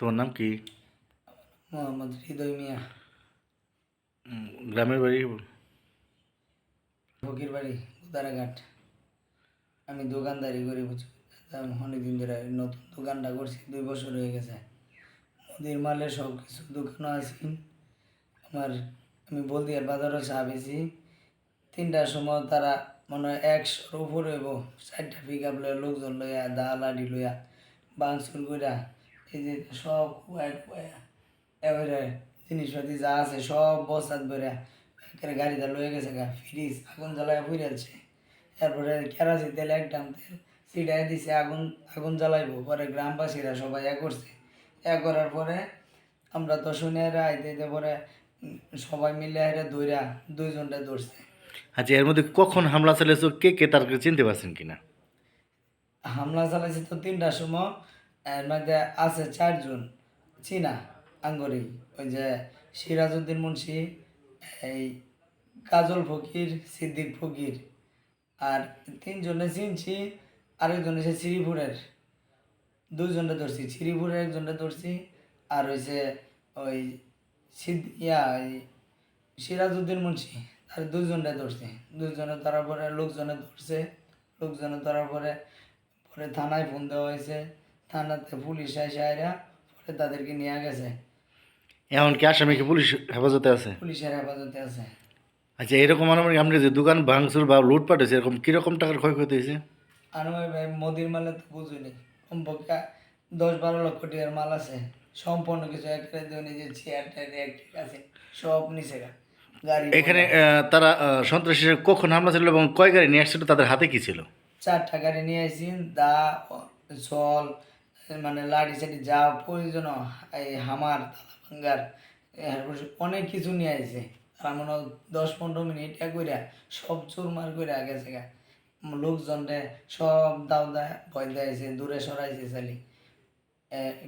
তোমার নাম কি? মোহাম্মদ হৃদয় মিয়া। গ্রামের বাড়ি? ফকির বাড়ি উদারাঘাট আমি দোকানদারি করি বুঝছ। অনেকদিন ধরে নতুন দোকানটা করছি দুই বছর হয়ে গেছে। মুদির মালের সব কিছু দোকানও আছি। আমার আমি বলদিয়ার বাজারও চা বেছি তিনটার সময় তারা মনে হয় একশোর উপরে চারটা পিক আপ লোকজন লইয়া দা লাডি লইয়া বাংসুর কইরা এই যে সব এবারে জিনিসপাতি যা আছে সব বস্তাত বেড়ে একেবারে গাড়িতে লয়ে গেছে গা ফ্রিজ আগুন জ্বালায় ফুরাচ্ছে এরপরে কেরাসি তেল একদম তেল সিডাই দিছে আগুন আগুন জ্বালাইবো। পরে গ্রামবাসীরা সবাই এ করছে। এ করার পরে আমরা তো শুনে আইতে আইতে পরে সবাই মিলে হেরে দৌড়া দুইজনটা দৌড়ছে আচ্ছা এর মধ্যে কখন হামলা চালিয়েছো কে কে তার চিনতে পারছেন কিনা? হামলা চালাইছে তো তিনটার সময়। এর মধ্যে আছে চারজন চীনা আঙ্গরি ওই যে সিরাজউদ্দিন মুন্সি, এই কাজল ফকির, সিদ্দিক ফকির, আর তিনজনে চিনছি আরেকজন হচ্ছে শ্রীপুরের। দুইজনটা ধরছি, শ্রীপুরের একজনটা ধরছি, আর হয়েছে ওই সিদ্ধ ইয়া সিরাজউদ্দিন মুন্সি আর দুইজনটা ধরছে। দুজনে ধরার পরে লোকজনে ধরছে, লোকজনে ধরার পরে পরে থানায় ফোন দেওয়া হয়েছে থানাতে পুলিশ এসে আইরা পরে তাদেরকে নিয়ে গেছে। এখন কি আসামিকে পুলিশ হেফাজতে আছে? পুলিশের হেফাজতে আছে। আচ্ছা এরকম আমার আমরা যে দোকান ভাঙচুর বা লুটপাট হয়েছে এরকম কীরকম টাকার ক্ষয়ক্ষতি হয়েছে? আর ওই ভাই মোদির মালে তো বুঝিনি। কমপক্ষে দশ বারো লক্ষ টাকার মাল আছে। সম্পূর্ণ কিছু একটা দিয়ে যে চেয়ার টায়ার আছে সব নিচে গাড়ি এখানে তারা সন্ত্রাসীরা কখন হামলা ছিল এবং কয় গাড়ি নিয়ে আসছিল তাদের হাতে কি ছিল? চারটা গাড়ি নিয়ে আসি দা জল মানে লাঠি সাটি যা প্রয়োজন এই হামার তালা ভাঙ্গার অনেক কিছু নিয়ে আসছে তারা মনে হয় দশ পনেরো মিনিট এক কইরা সব চুরমার করে গেছে গা লোকজনরে সব দাও দেয় ভয় দিয়েছে দূরে সরাইছে চালি।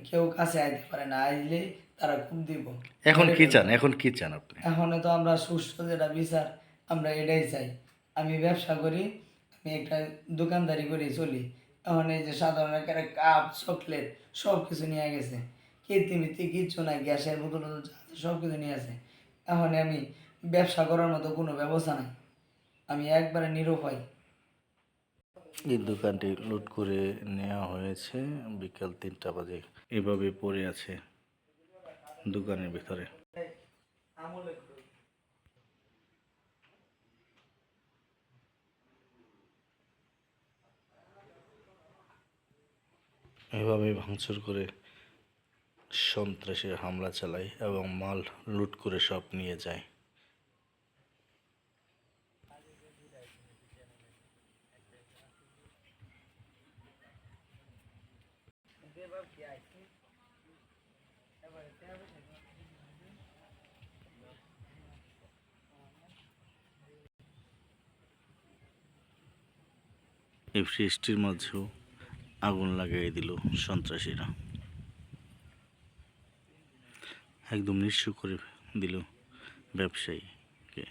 কেউ কাছে আইতে পারে না আইলে তারা খুব দিব। এখন কি চান? এখন কি চান আপনি? এখন তো আমরা সুস্থ যেটা বিচার আমরা এটাই চাই। আমি ব্যবসা করি আমি একটা দোকানদারি করে চলি। এখন এই যে সাধারণ একটা কাপ চকলেট সব কিছু নিয়ে গেছে। কীর্তিমিতি কিচ্ছু নাই, গ্যাসের বোতল সব কিছু নিয়ে আছে। এখন আমি ব্যবসা করার মতো কোনো ব্যবস্থা নাই। আমি একবারে নিরুপায় এই দোকানটি লুট করে নেওয়া হয়েছে বিকাল তিনটা বাজে। এভাবে পড়ে আছে দোকানের ভিতরে। এভাবে ভাঙচুর করে সন্ত্রাসের হামলা চালায় এবং মাল লুট করে সব নিয়ে যায়। এই বৃষ্টির মাঝেও আগুন লাগিয়ে দিল সন্ত্রাসীরা। একদম নিঃস্ব করে দিল ব্যবসায়ীকে।